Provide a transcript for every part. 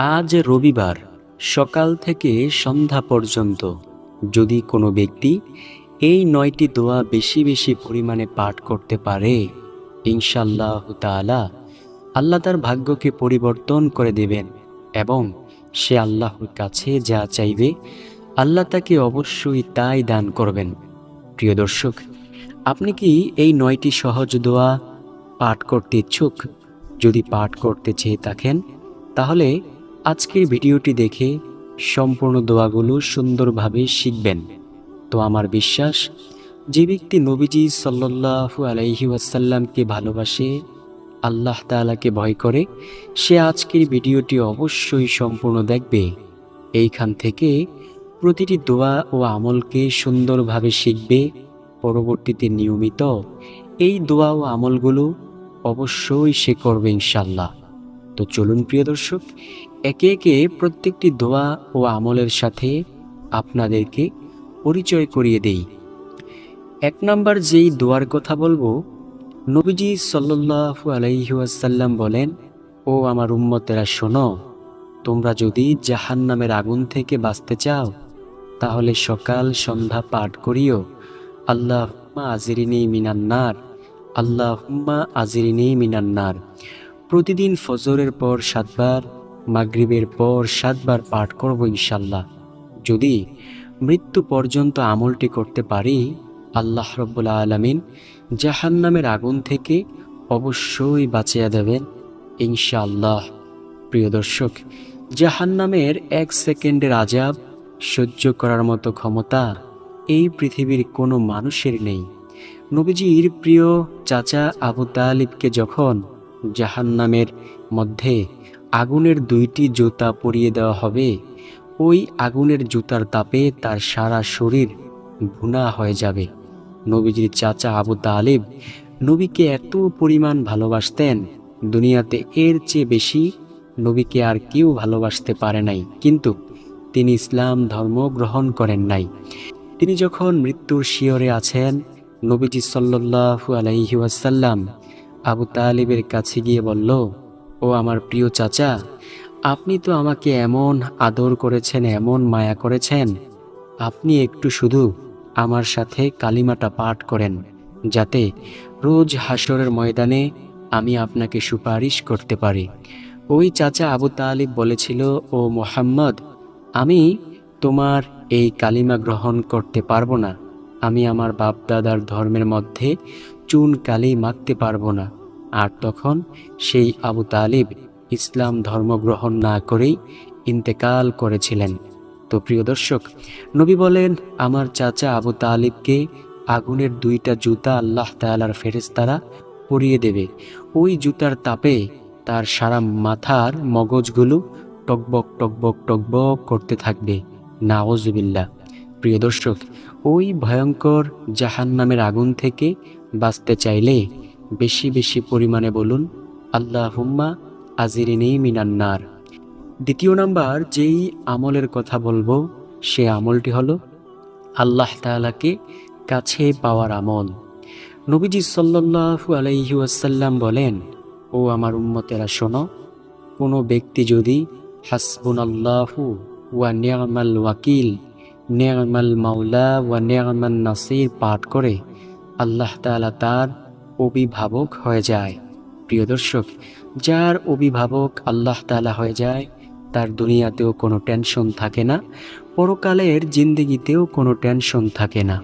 আজ রবিবার, সকাল থেকে সন্ধ্যা পর্যন্ত। যদি কোনো ব্যক্তি এই নয়টি দোয়া বেশি বেশি পরিমাণে পাঠ করতে পারে ইনশাল্লাহ তাআলা আল্লাহ তার ভাগ্যকে পরিবর্তন করে দেবেন এবং সে আল্লাহর কাছে যা চাইবে, আল্লাহ তাকে অবশ্যই তাই দান করবেন। প্রিয় দর্শক, আপনি কি এই নয়টি সহজ দোয়া পাঠ করতে ইচ্ছুক? যদি পাঠ করতে চেয়ে থাকেন, তাহলে আজকের ভিডিওটি দেখে সম্পূর্ণ দোয়াগুলো সুন্দরভাবে শিখবেন। তো আমার বিশ্বাস, যে ব্যক্তি নবীজি সাল্লাল্লাহু আলাইহি ওয়াসাল্লামকে ভালোবাসে, আল্লাহ তাআলাকে ভয় করে, সে আজকের ভিডিওটি অবশ্যই সম্পূর্ণ দেখবে। এইখান থেকে প্রতিটি দোয়া ও আমলকে সুন্দরভাবে শিখবে। পরবর্তীতে নিয়মিত এই দোয়া ও আমলগুলো অবশ্যই সে করবে ইনশাল্লাহ তো চলুন প্রিয় দর্শক একে একে প্রত্যেকটি দোয়া ও আমলের সাথে আপনাদেরকে পরিচয় করিয়ে দেই। এক নম্বর যেই দোয়ার কথা বলব, নবীজি সাল্লাল্লাহু আলাইহিয়াসাল্লাম বলেন, ও আমার উম্মতেরা, শোনো, তোমরা যদি জাহান নামের আগুন থেকে বাঁচতে চাও, তাহলে সকাল সন্ধ্যা পাঠ করিও। আল্লাহ আজিরিনী মিনান্নার আল্লাহ আজিরিনী মিনান্নার প্রতিদিন ফজরের পর সাতবার মাগরিবের পর সাতবার পাঠ করব ইনশাল্লাহ। যদি মৃত্যু পর্যন্ত আমলটি করতে পারি, আল্লাহ রব্বুল্লা আলমিন জাহান্নামের আগুন থেকে অবশ্যই বাঁচিয়ে দেবেন ইনশাআল্লাহ। প্রিয় দর্শক, জাহান্নামের এক সেকেন্ডের আজাব সহ্য করার মতো ক্ষমতা এই পৃথিবীর কোনো মানুষের নেই। নবীজির প্রিয় চাচা আবু তালিবকে যখন জাহান্নামের মধ্যে আগুনের দুইটি জুতা পরিয়ে দেওয়া হবে। ওই আগুনের জুতার তাপে তার সারা শরীর ভুনা হয়ে যাবে। নবীজির চাচা আবু তালিব নবীকে এত পরিমাণ ভালোবাসতেন, দুনিয়াতে এর চেয়ে বেশি নবীকে আর কেউ ভালোবাসতে পারে নাই। কিন্তু তিনি ইসলাম ধর্ম গ্রহণ করেন নাই। তিনি যখন মৃত্যুর শিয়রে আছেন, নবীজি সাল্লাল্লাহু আলাইহি ওয়াসাল্লাম আবু তালিবের কাছে গিয়ে বলল ও আমার প্রিয় চাচা, আপনি তো আমাকে এমন আদর করেছেন, এমন মায়া করেছেন। আপনি একটু শুধু আমার সাথে কালিমাটা পাঠ করেন, যাতে রোজ হাসরের ময়দানে আমি আপনাকে সুপারিশ করতে পারি। ওই চাচা আবু তালিব বলেছিল, ও মোহাম্মদ, আমি তোমার এই কালিমা গ্রহণ করতে পারব না। আমি আমার বাপ দাদার ধর্মের মধ্যে চুন কালি মাখতে পারব না। আর তখন সেই আবু তালিব ইসলাম ধর্ম গ্রহণ না করেই ইন্তেকাল করেছিলেন। তো প্রিয় দর্শক, নবী বলেন, আমার চাচা আবু তালিবকে আগুনের দুইটা জুতা আল্লাহ তালার ফেরেস্তারা পরিয়ে দেবে। ওই জুতার তাপে তার সারা মাথার মগজগুলো টকবক টকবক টকবক করতে থাকবে। নাওজবিল্লা প্রিয় দর্শক, ওই ভয়ঙ্কর জাহান নামের আগুন থেকে বাঁচতে চাইলে বেশি বেশি পরিমাণে বলুন আল্লাহ হুম্মা আজিরিনেই মিনান্নার দ্বিতীয় নাম্বার, যেই আমলের কথা বলব, সে আমলটি হলো আল্লাহ তাআলাকে কাছে পাওয়ার আমল। নবীজি সাল্লাল্লাহু আলাইহি ওয়াসাল্লাম বলেন, ও আমার উম্মতেরা, শোনো, কোনো ব্যক্তি যদি হাসবুন হাসবুনাল্লাহু ওয়া নিয়ামাল ওয়াকিল, নিয়ামাল মাওলা ওয়া নিয়ামাল নাসির পাঠ করে, আল্লাহ তাআলা তার অভিভাবক হয়ে যায়। প্রিয় দর্শক, যার অভিভাবক আল্লাহ তাআলা হয়ে যায়, তার দুনিয়াতেও কোনো টেনশন থাকে না, পরকালের জিন্দিগিতেও কোনো টেনশন থাকে না।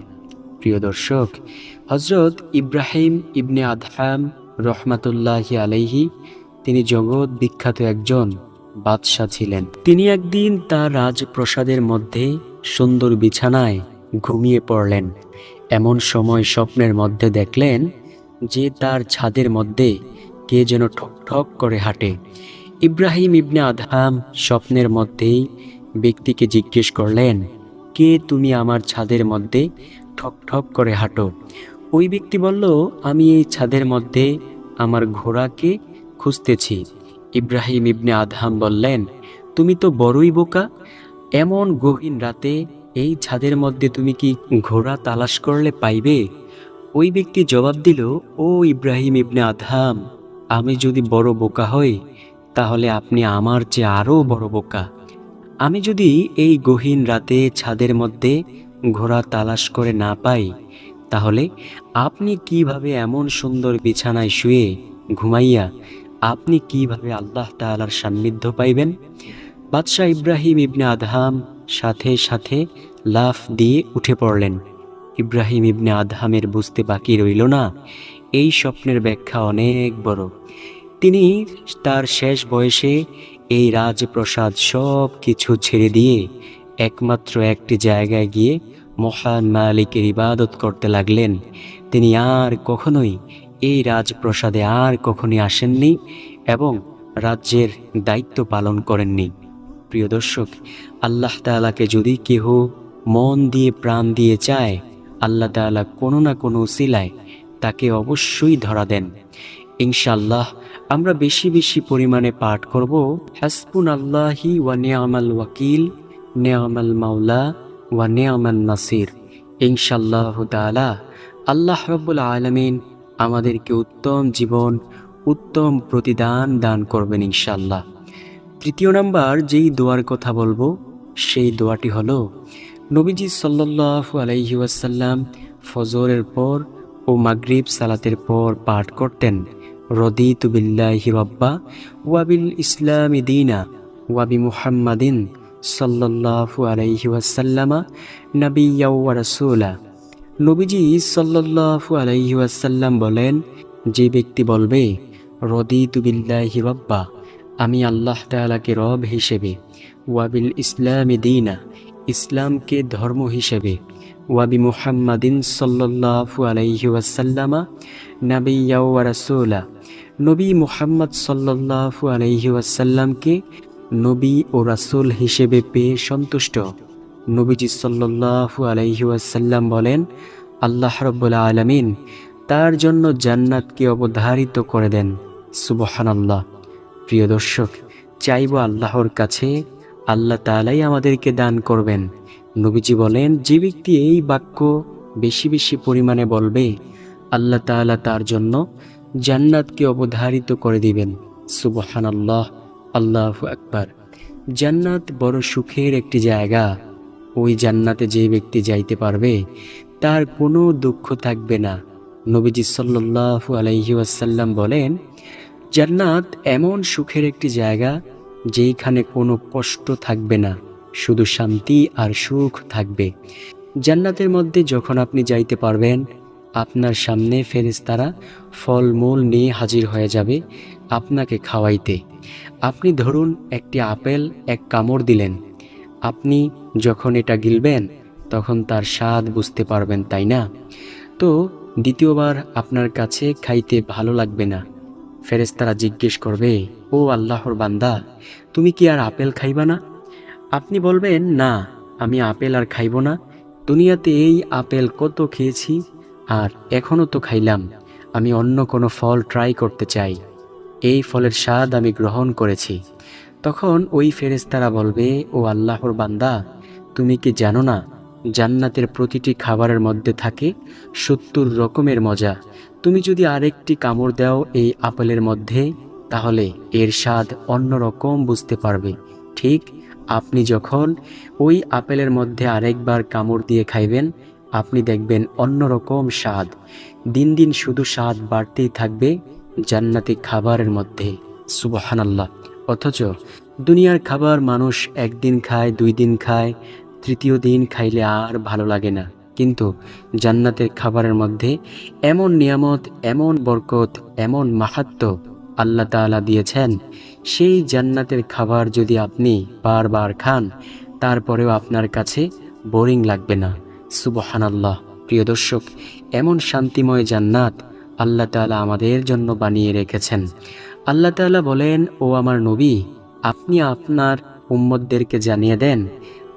প্রিয় দর্শক হজরত ইব্রাহিম ইবনে আদহাম রহমাতুল্লাহি আলাইহি, তিনি জগৎ বিখ্যাত একজন বাদশাহ ছিলেন। তিনি একদিন তার রাজপ্রসাদের মধ্যে সুন্দর বিছানায় ঘুমিয়ে পড়লেন। এমন সময় স্বপ্নের মধ্যে দেখলেন যে তার ছাদের মধ্যে কে যেন ঠক ঠক করে হাঁটে। ইব্রাহিম ইবনে আদহাম স্বপ্নের মধ্যেই ব্যক্তিকে জিজ্ঞেস করলেন, কে তুমি আমার ছাদের মধ্যে ঠক ঠক করে হাঁটো? ওই ব্যক্তি বলল, আমি এই ছাদের মধ্যে আমার ঘোড়াকে খুঁজতেছি। ইব্রাহিম ইবনে আদহাম বললেন, তুমি তো বড়ই বোকা। এমন গহীন রাতে এই ছাদের মধ্যে তুমি কি ঘোড়া তালাশ করলে পাইবে? ওই ব্যক্তি জবাব দিল, ও ইব্রাহিম ইবনে আদহাম, আমি যদি বড় বোকা হই, তাহলে আপনি আমার চেয়ে আরও বড় বোকা। আমি যদি এই গহীন রাতে ছাদের মধ্যে ঘোড়া তালাশ করে না পাই, তাহলে আপনি কীভাবে এমন সুন্দর বিছানায় শুয়ে ঘুমাইয়া আপনি কীভাবে আল্লাহ তাআলার সান্নিধ্য পাইবেন? বাদশাহ ইব্রাহিম ইবনে আদহাম সাথে সাথে লাফ দিয়ে উঠে পড়লেন। ইব্রাহিম ইবনে আদহামের বুঝতে বাকি রইল না। এই স্বপ্নের ব্যাখ্যা অনেক বড়। তিনি তার শেষ বয়সে এই রাজপ্রসাদ সব কিছু ছেড়ে দিয়ে একমাত্র একটি জায়গায় গিয়ে মহান মালিকের ইবাদত করতে লাগলেন। তিনি আর কখনোই এই রাজপ্রসাদে আর কখনোই আসেননি এবং রাজ্যের দায়িত্ব পালন করেননি। প্রিয় দর্শক, আল্লাহ তাআলাকে যদি কেহ মন দিয়ে প্রাণ দিয়ে চায় আল্লাহ তাআলা কোনো না কোনো উসিলায় তাকে অবশ্যই ধরা দেন। ইনশাল্লাহ আমরা বেশি বেশি পরিমাণে পাঠ করব হাসপুন আল্লাহি ওয়া নিয়ামাল ওয়াকিল, নিয়ামাল মাওলা ওয়া নিয়ামান নাসির। ইনশাল্লাহ তাআলা আল্লাহ রব্বুল আলমিন আমাদেরকে উত্তম জীবন, উত্তম প্রতিদান দান করবেন ইনশাল্লাহ তৃতীয় নাম্বার যেই দোয়ার কথা বলব, সেই দোয়াটি হলো নবীজি সাল্লাল্লাহু আলাইহি ওয়াসাল্লাম ফজরের পর ও মাগরিব সালাতের পর পাঠ করতেন, রদিতু বিল্লাহি রব্বা ওয়াবিল ইসলামি দিনা ওয়াবি মুহাম্মাদিন সাল্লাল্লাহু আলাইহি ওয়াসাল্লামা নাবিয়্যা ওয়া নবীজি সাল্লাল্লাহু আলাইহি ওয়াসাল্লাম বলেন, যে ব্যক্তি বলবে, রদিতু বিল্লাহি রব্বা, আমি আল্লাহ তাআলাকে রব হিসেবে ওয়াবিল ইসলামি দিনা ইসলামকে ধর্ম হিসেবে। ওয়াবি মুহাম্মাদিন সাল্লাল্লাহু আলাইহি ওয়াসাল্লামা, নাবিয়্যা ওয়া রাসূলা। নবী মুহাম্মদ সাল্লাল্লাহু আলাইহি ওয়াসাল্লামকে নবী ও রাসূল হিসেবে পেয়ে সন্তুষ্ট। নবীজি সাল্লাল্লাহু আলাইহি ওয়াসাল্লাম বলেন, আল্লাহ রাব্বুল আলামিন তার জন্য জান্নাতকে অবধারিত করে দেন। সুবহানাল্লাহ। প্রিয় দর্শক, চাইব আল্লাহর কাছে আল্লাহ তাআলাই আমাদেরকে দান করবেন। নবীজি বলেন, যে ব্যক্তি এই বাক্য বেশি বেশি পরিমাণে বলবে, আল্লাহ তাআলা তার জন্য জান্নাতকে অবধারিত করে দিবেন। সুবহান আল্লাহ আল্লাহ আকবার। জান্নাত বড় সুখের একটি জায়গা। ওই জান্নাতে যে ব্যক্তি যাইতে পারবে, তার কোনো দুঃখ থাকবে না। নবীজি সাল্লাল্লাহু আলাইহি ওয়াসাল্লাম বলেন, জান্নাত এমন সুখের একটি জায়গা যেইখানে কোনো কষ্ট থাকবে না, শুধু শান্তি আর সুখ থাকবে। জান্নাতের মধ্যে যখন আপনি যাইতে পারবেন, আপনার সামনে ফেরেশতারা ফলমূল নিয়ে হাজির হয়ে যাবে আপনাকে খাওয়াইতে। আপনি ধরুন একটি আপেল, এক কামড় দিলেন। আপনি যখন এটা গিলবেন, তখন তার স্বাদ বুঝতে পারবেন, তাই না? তো দ্বিতীয়বার আপনার কাছে খাইতে ভালো লাগবে না। ফেরেশতারা জিজ্ঞেস করবে, ও আল্লাহর বান্দা, তুমি কি আর আপেল খাইবা না? আপনি বলবেন, না, আমি আপেল আর খাইব না। দুনিয়াতে এই আপেল কত খেয়েছি, আর এখনও তো খাইলাম। আমি অন্য কোনো ফল ট্রাই করতে চাই। এই ফলের স্বাদ আমি গ্রহণ করেছি। তখন ওই ফেরেশতারা বলবে, ও আল্লাহর বান্দা, তুমি কি জানো না, জান্নাতের প্রতিটি খাবারের মধ্যে থাকে সত্তর রকমের মজা তুমি যদি আরেকটি কামড় দাও এই আপেলের মধ্যে, তাহলে এর স্বাদ অন্যরকম বুঝতে পারবে। ঠিক, আপনি যখন ওই আপেলের মধ্যে আরেকবার কামড় দিয়ে খাইবেন, আপনি দেখবেন অন্যরকম স্বাদ। দিন দিন শুধু স্বাদ বাড়তেই থাকবে জান্নাতি খাবারের মধ্যে। সুবহানাল্লাহ। অথচ দুনিয়ার খাবার মানুষ একদিন খায়, দুই দিন খায়, তৃতীয় দিন খাইলে আর ভালো লাগে না। কিন্তু জান্নাতের খাবারের মধ্যে এমন নিয়ামত, এমন বরকত, এমন মাহাত্ম আল্লাহ তাআলা দিয়েছেন, সেই জান্নাতের খাবার যদি আপনি বারবার খান, তারপরেও আপনার কাছে বোরিং লাগবে না। সুবহানাল্লাহ। প্রিয় দর্শক, এমন শান্তিময় জান্নাত আল্লাহ তাআলা আমাদের জন্য বানিয়ে রেখেছেন। আল্লাহ তাআলা বলেন, ও আমার নবী, আপনি আপনার উম্মতদেরকে জানিয়ে দেন,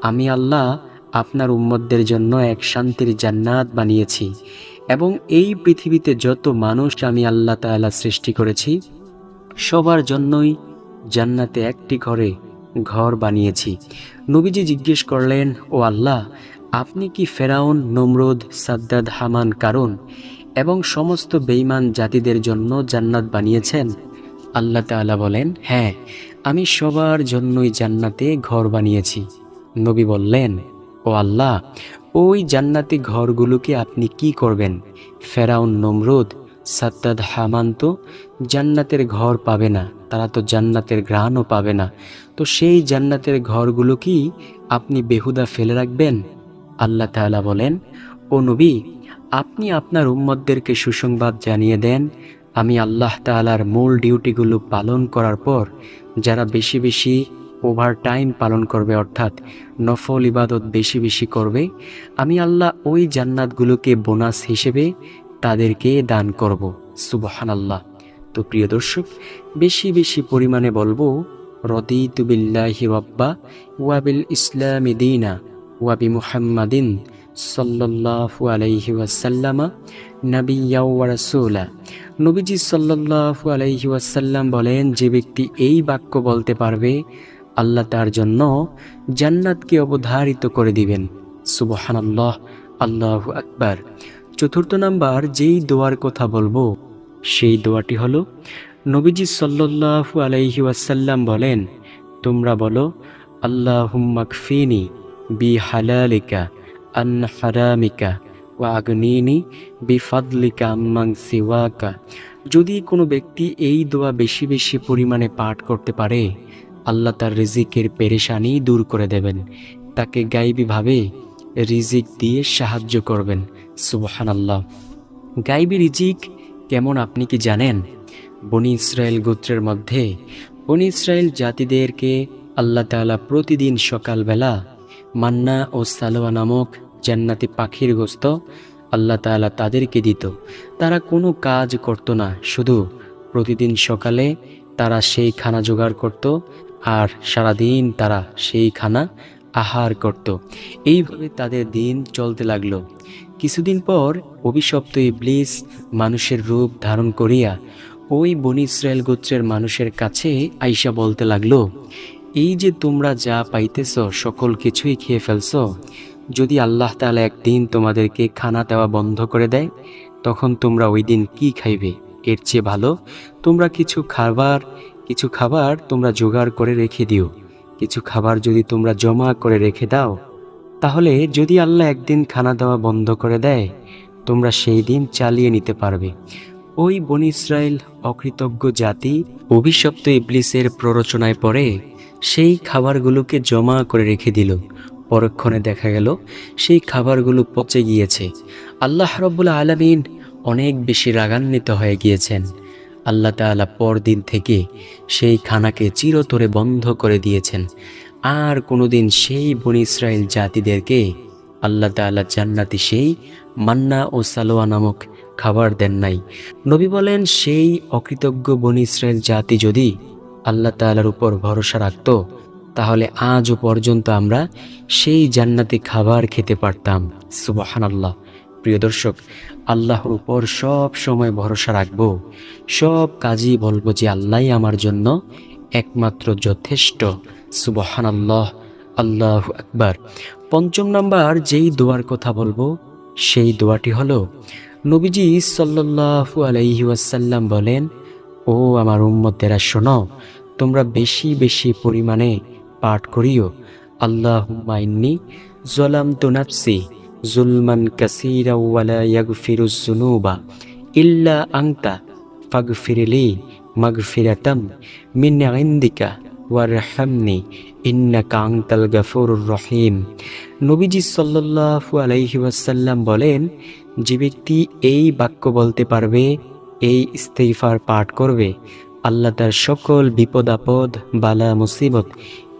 আমি আল্লাহ আপনার উম্মতদের জন্য এক শান্তির জান্নাত বানিয়েছি এবং এই পৃথিবীতে যত মানুষ আমি আল্লাহ তাআলা সৃষ্টি করেছি, সবার জন্যই জান্নাতে একটি ঘরে ঘর বানিয়েছি। নবীজি জিজ্ঞেস করলেন, ও আল্লাহ, আপনি কি ফেরাউন, নমরুদ, সাদ্দাদ, হামান কারণ এবং সমস্ত বেঈমান জাতিদের জন্য জান্নাত বানিয়েছেন? আল্লাহ তাআলা বলেন হ্যাঁ আমি সবার জন্যই জান্নাতে ঘর বানিয়েছি। নবী বললেন ও আল্লাহ, ওই জান্নাতি ঘরগুলোকে আপনি কি করবেন? ফেরাউন নমরুদ সাত্তাদ হামান তো জান্নাতের ঘর পাবে না, তারা তো জান্নাতের ঘ্রাণও পাবে না। তো সেই জান্নাতের ঘরগুলো কি আপনি বেহুদা ফেলে রাখবেন? আল্লাহ তাআলা বলেন, ও নবী, আপনি আপনার উম্মতদেরকে সুসংবাদ জানিয়ে দেন, আমি আল্লাহ তাআলার মূল ডিউটিগুলো পালন করার পর যারা বেশি বেশি ওভার টাইম পালন করবে, অর্থাৎ নফল ইবাদত বেশি বেশি করবে। আমি আল্লাহ ওই জান্নাতগুলোকে বোনাস হিসেবে তাদেরকে দান করব। সুবহান আল্লাহ তো প্রিয় দর্শক, বেশি বেশি পরিমাণে বলব, রদিতু বিল্লাহি রব্বা ওয়াবিল ইসলামি দিনা ওয়াবি মুহাম্মাদিন সাল্লাল্লাহু আলাইহি ওয়াসাল্লামা নাবিয়্যা ওয়া নবীজি সাল্লাল্লাহু আলাইহি ওয়াসাল্লাম বলেন, যে ব্যক্তি এই বাক্য বলতে পারবে আল্লাহ তার জন্য জান্নাতকে অবধারিত করে দিবেন। সুবহানাল্লাহ, আল্লাহ আকবার। চতুর্থ নাম্বার, যেই দোয়ার কথা বলব, সেই দোয়াটি হলো, নবীজি সাল্লাল্লাহু আলাইহি ওয়াসাল্লাম বলেন, তোমরা বলো আল্লাহ আল্লাহুম্মাকফিনি বি হালালিকা আন হারামিকা ওয়া আগনিনি বি ফাদলিকা আম্মাং সিওয়াকা। যদি কোনো ব্যক্তি এই দোয়া বেশি বেশি পরিমাণে পাঠ করতে পারে আল্লাহ তার রিজিকের পেরেশানি দূর করে দেবেন। তাকে গাইবিভাবে রিজিক দিয়ে সাহায্য করবেন। সুবহান আল্লাহ গাইবি রিজিক কেমন আপনি কি জানেন? বনি ইসরায়েল গোত্রের মধ্যে বনি ইসরায়েল জাতিদেরকে আল্লাহ তাআলা প্রতিদিন সকালবেলা মান্না ও সালোয়া নামক জান্নাতি পাখির গোস্ত আল্লাহ তাআলা তাদেরকে দিত। তারা কোনো কাজ করত না, শুধু প্রতিদিন সকালে তারা সেই খানা জোগাড় করত আর সারাদিন তারা সেই খানা আহার করত। এইভাবে তাদের দিন চলতে লাগল। কিছুদিন পর অভিশপ্ত ইবলিস মানুষের রূপ ধারণ করিয়া ওই বনি ইসরায়েল গোত্রের মানুষের কাছে আইসা বলতে লাগল, এই যে তোমরা যা পাইতেছ সকল কিছুই খেয়ে ফেলছ। যদি আল্লাহ তাআলা একদিন তোমাদেরকে খানা দেওয়া বন্ধ করে দেয়, তখন তোমরা ওই দিন কি খাইবে? এর চেয়ে ভালো, তোমরা কিছু খাবার কিছু খাবার তোমরা জোগাড় করে রেখে দিও। কিছু খাবার যদি তোমরা জমা করে রেখে দাও, তাহলে যদি আল্লাহ একদিন খানা দেওয়া বন্ধ করে দেয়, তোমরা সেই দিন চালিয়ে নিতে পারবে। ওই বন ইসরায়েল অকৃতজ্ঞ জাতি অভিশপ্ত ইবলিসের প্ররোচনায় পড়ে সেই খাবারগুলোকে জমা করে রেখে দিল। পরক্ষণে দেখা গেল, সেই খাবারগুলো পচে গিয়েছে। আল্লাহ রব্বুল আলমিন অনেক বেশি রাগান্বিত হয়ে গিয়েছেন। আল্লাহ তাআলা পরদিন থেকে সেই খানাকে চিরতরে বন্ধ করে দিয়েছেন। আর কোনোদিন সেই বনি ইসরায়েল জাতিদেরকে আল্লাহ তাআলা জান্নাতি সেই মান্না ও সালোয়া নামক খাবার দেন নাই। নবী বলেন, সেই অকৃতজ্ঞ বনি ইসরায়েল জাতি যদি আল্লাহ তাআলার উপর ভরসা রাখত, তাহলে আজও পর্যন্ত আমরা সেই জান্নাতি খাবার খেতে পারতাম। সুবহানাল্লাহ। প্রিয় দর্শক, আল্লাহর উপর সব সময় ভরসা রাখব। সব কাজই বলব যে আল্লাহ আমার জন্য একমাত্র যথেষ্ট। সুবহান আল্লাহ আল্লাহ আকবার। পঞ্চম নাম্বার, যেই দোয়ার কথা বলব, সেই দোয়াটি হলো, নবীজি সাল্লাল্লাহু আলাইহি ওয়াসাল্লাম বলেন, ও আমার উম্মতেরা, শোনো, তোমরা বেশি বেশি পরিমাণে পাঠ করিও। আল্লাহুম্মা ইন্নি জলামতু নাফসি জুলমান কাসীরা ওয়ালা ইয়াগফিরুজ যুনুবা ইল্লা আনতা ফাগফিরলি মাগফিরাতাম মিন ইনদিকা ওয়ারহামনি ইন্নাকা আনতাল গাফুরুর রহিম নবীজি সাল্লাল্লাহু আলাইহি ওয়াসাল্লাম বলেন, যে ব্যক্তি এই বাক্য বলতে পারবে, এই ইস্তেগফার পাঠ করবে, আল্লাহ তার সকল বিপদ আপদ, বালা, মুসিবত,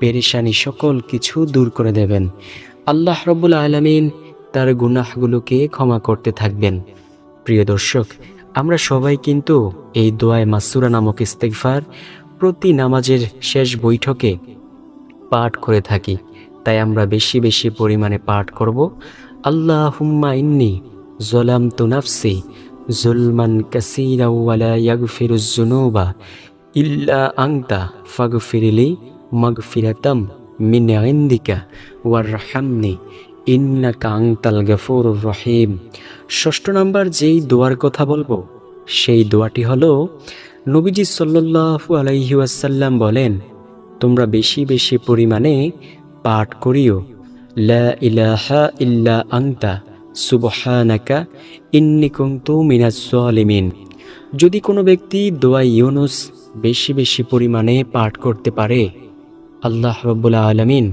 পেরেশানি সকল কিছু দূর করে দেবেন। আল্লাহ রব্বুল আলমিন তার গুনাহগুলোকে ক্ষমা করতে থাকবেন। প্রিয় দর্শক, আমরা সবাই কিন্তু এই দোয়ায় মাসুরা নামক ইস্তেগফার প্রতি নামাজের শেষ বৈঠকে পাঠ করে থাকি। তাই আমরা বেশি বেশি পরিমাণে পাঠ করব। আল্লাহ হুম্মা ইন্নি জলাম তু নাফসি জুলমান কাসিরা ওয়ালা ইয়াগফিরুজ জুনুবা ইল্লা আংতা ফাগফিরলি মাগফিরাতাম মিন ইনদিকা ওয়ারহামনি। ইন্নাকা আংতাল গাফুরুর রহিম। ষষ্ঠ নাম্বার যেই দোয়ার কথা বলব, সেই দোয়াটি হলো, নবীজি সাল্লাল্লাহু আলাইহি ওয়াসাল্লাম বলেন, তোমরা বেশি বেশি পরিমাণে পাঠ করিও। লা ইলাহা ইল্লা আংতা সুবহানাকা ইন্নী কুনতু মিনাজ জালিমিন। যদি কোনো ব্যক্তি দোয়া ইউনুস বেশি বেশি পরিমাণে পাঠ করতে পারে, আল্লাহ রব্বুল আলমিন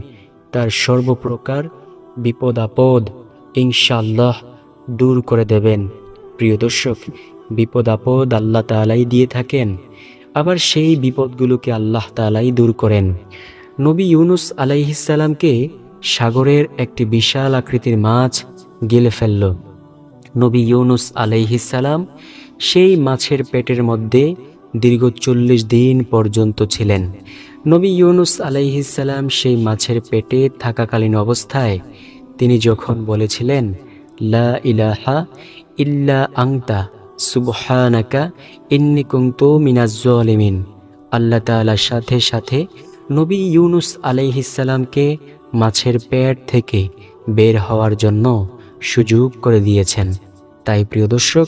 তার সর্বপ্রকার বিপদ আপদ ইনশাআল্লাহ দূর করে দেবেন। প্রিয় দর্শক বিপদ আপদ আল্লাহ তালাই দিয়ে থাকেন, আবার সেই বিপদগুলোকে আল্লাহ তালাই দূর করেন। নবী ইউনুস আলাইহিসাল্লামকে সাগরের একটি বিশাল আকৃতির মাছ গিলে ফেলল। নবী ইউনুস আলাইহিসাল্লাম সেই মাছের পেটের মধ্যে দীর্ঘ চল্লিশ দিন পর্যন্ত ছিলেন। নবী ইউনুস আলাইহিসাল্লাম সেই মাছের পেটে থাকাকালীন অবস্থায় তিনি যখন বলেছিলেন, লা ইলাহা ইল্লা আংতা, সুবহানাকা ইন্নি কুনতু মিনাজ জালিমিন। আল্লাহ তাআলার সাথে সাথে নবী ইউনুস আলাইহিসাল্লামকে মাছের পেট থেকে বের হওয়ার জন্য সুযোগ করে দিয়েছেন। তাই প্রিয় দর্শক,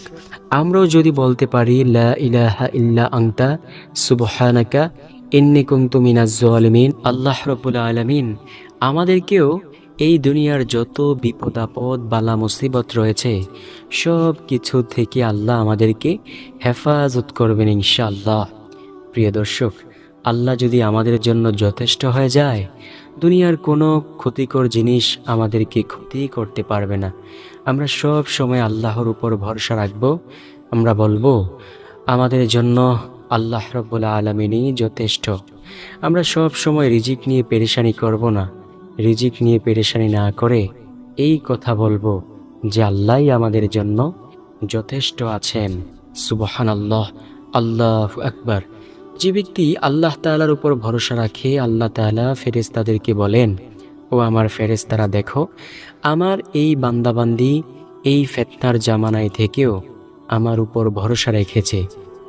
আমরাও যদি বলতে পারি, লা ইলাহা ইল্লা আংতা, সুবহানাকা জালিমিন আল্লাহ রাব্বুল আলামিন। আমাদেরকেও এই দুনিয়ার যত বিপদ আপদ, বালা মুসিবত রয়েছে, সব কিছু থেকে আল্লাহ আমাদেরকে হেফাজত করবেন ইনশাআল্লাহ। প্রিয় দর্শক, আল্লাহ যদি আমাদের জন্য যথেষ্ট হয়ে যায়, দুনিয়ার কোনো ক্ষতিকর জিনিস আমাদেরকে ক্ষতি করতে পারবে না। আমরা সব সময় আল্লাহর উপর ভরসা রাখব। আমরা বলব, আমাদের জন্য আল্লাহ রব্বুল আলমিনই যথেষ্ট। আমরা সব সময় রিজিক নিয়ে পেরেশানি করব না। রিজিক নিয়ে পেরেশানি না করে এই কথা বলব যে আল্লাহই আমাদের জন্য যথেষ্ট আছেন। সুবহান আল্লাহ আল্লাহ আকবার। যে ব্যক্তি আল্লাহ তাআলার উপর ভরসা রাখে, আল্লাহ তাআলা ফেরেশতাদেরকে বলেন, ও আমার ফেরেশতারা, দেখো, আমার এই বান্দাবান্দি এই ফেতনার জামানায় থেকেও আমার উপর ভরসা রেখেছে।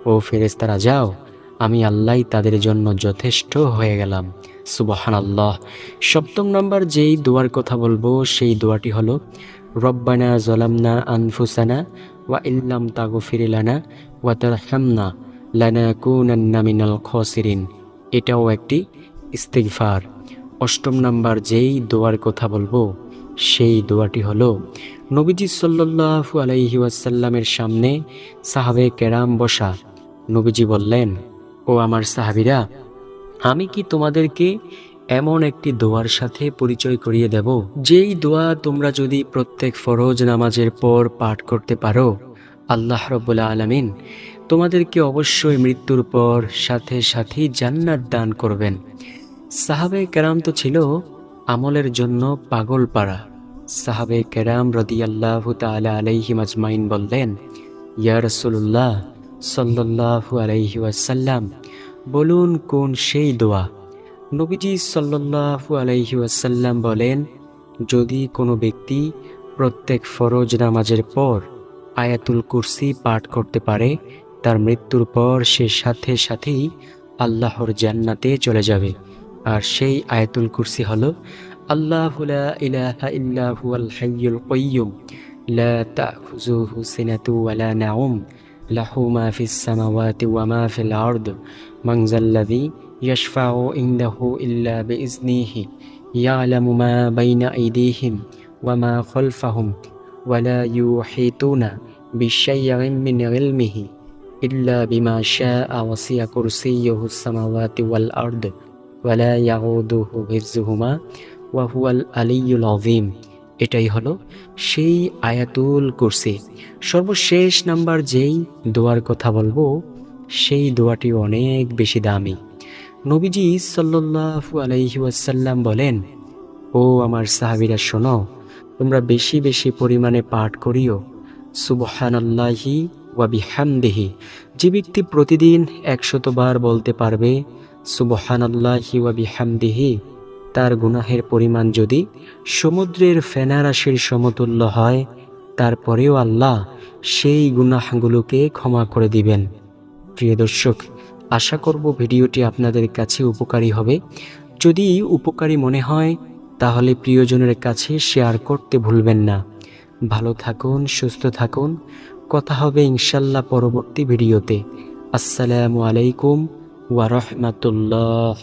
ও ফেরেস্তারা যাও, আমি আল্লাহ তাদের জন্য যথেষ্ট হয়ে গেলাম। সুবহান আল্লাহ সপ্তম নম্বর যেই দোয়ার কথা বলব, সেই দোয়াটি হলো, রব্বানা জলামনা আনফুসানা ওয়া ইল্লাম তাগো ফিরিলানা ওয়া তারহামনা লানাকুনান্না মিনাল খসিরিন। এটাও একটি ইস্তিগফার। অষ্টম নাম্বার যেই দোয়ার কথা বলব সেই দোয়াটি হলো, নবীজি সাল্লাল্লাহু আলাইহি ওয়াসাল্লামের সামনে সাহাবে কেরাম বসা। নবীজি বললেন, ও আমার সাহাবিরা, আমি কি তোমাদেরকে এমন একটি দোয়ার সাথে পরিচয় করিয়ে দেব? যেই দোয়া তোমরা যদি প্রত্যেক ফরজ নামাজের পর পাঠ করতে পারো, আল্লাহ রব্বুল্লা আলমিন তোমাদেরকে অবশ্যই মৃত্যুর পর সাথে সাথেই জান্নাত দান করবেন। সাহাবে কেরাম তো ছিল আমলের জন্য পাগল পাড়া সাহাবে কেরাম রদিয়াল্লাহ তালা আলাইহি মাজমাইন বললেন, ইয়া রসুল্লাহ সাল্লাল্লাহু আলাইহি ওয়াসাল্লাম, বলুন কোন সেই দোয়া? নবীজি সাল্লাল্লাহু আলাইহি ওয়াসাল্লাম বলেন, যদি কোনো ব্যক্তি প্রত্যেক ফরজ নামাজের পর আয়াতুল কুরসি পাঠ করতে পারে, তার মৃত্যুর পর সে সাথে সাথেই আল্লাহর জান্নাতে চলে যাবে। আর সেই আয়াতুল কুরসি হলো আল্লাহ লা ইলাহা ইল্লা হুয়াল হাইয়ুল কাইয়্যুম লা তাখুযুহু সিনাতু ওয়ালা নাউম লাহু মা ফিস সামাওয়াতি ওয়া মা ফিল আরদ মান যাল্লাযী ইয়াশফাউ ইনদাহু ইল্লা বিইজনিহি ইয়ালামু মা বাইনা আইদিহিম ওয়া মা খালফাহুম ولا يحيطون بشيء من علمه إلا بما شاء وسع كرسيه السماوات والأرض ওয়ালা ইয়াউদুহু হিফজুহুমা ওয়াহুয়াল আলিউল আজিম এটাই হলো সেই আয়াতুল কুরসি। সর্বশেষ নাম্বার যেই দোয়ার কথা বলব, সেই দোয়াটি অনেক বেশি দামি। নবীজি সাল্লু আলহিউসাল্লাম বলেন, ও আমার সাহাবিরা, শোনো, তোমরা বেশি বেশি পরিমাণে পাঠ করিও। সুবহানাল্লাহি ওয়াবিহামদেহি যে ব্যক্তি প্রতিদিন একশতবার বলতে পারবে সুবহানাল্লাহি ওয়া বিহামদিহি, তার গুনাহের পরিমাণ যদি সমুদ্রের ফেনারাশির সমতুল্য হয়, তারপরেও আল্লাহ সেই গুনাহগুলোকে ক্ষমা করে দিবেন। প্রিয় দর্শক, আশা করব ভিডিওটি আপনাদের কাছে উপকারী হবে। যদি উপকারী মনে হয়, তাহলে প্রিয়জনের কাছে শেয়ার করতে ভুলবেন না। ভালো থাকুন, সুস্থ থাকুন। কথা হবে ইনশাল্লাহ পরবর্তী ভিডিওতে। আসসালামু আলাইকুম ওয়া রাহমাতুল্লাহ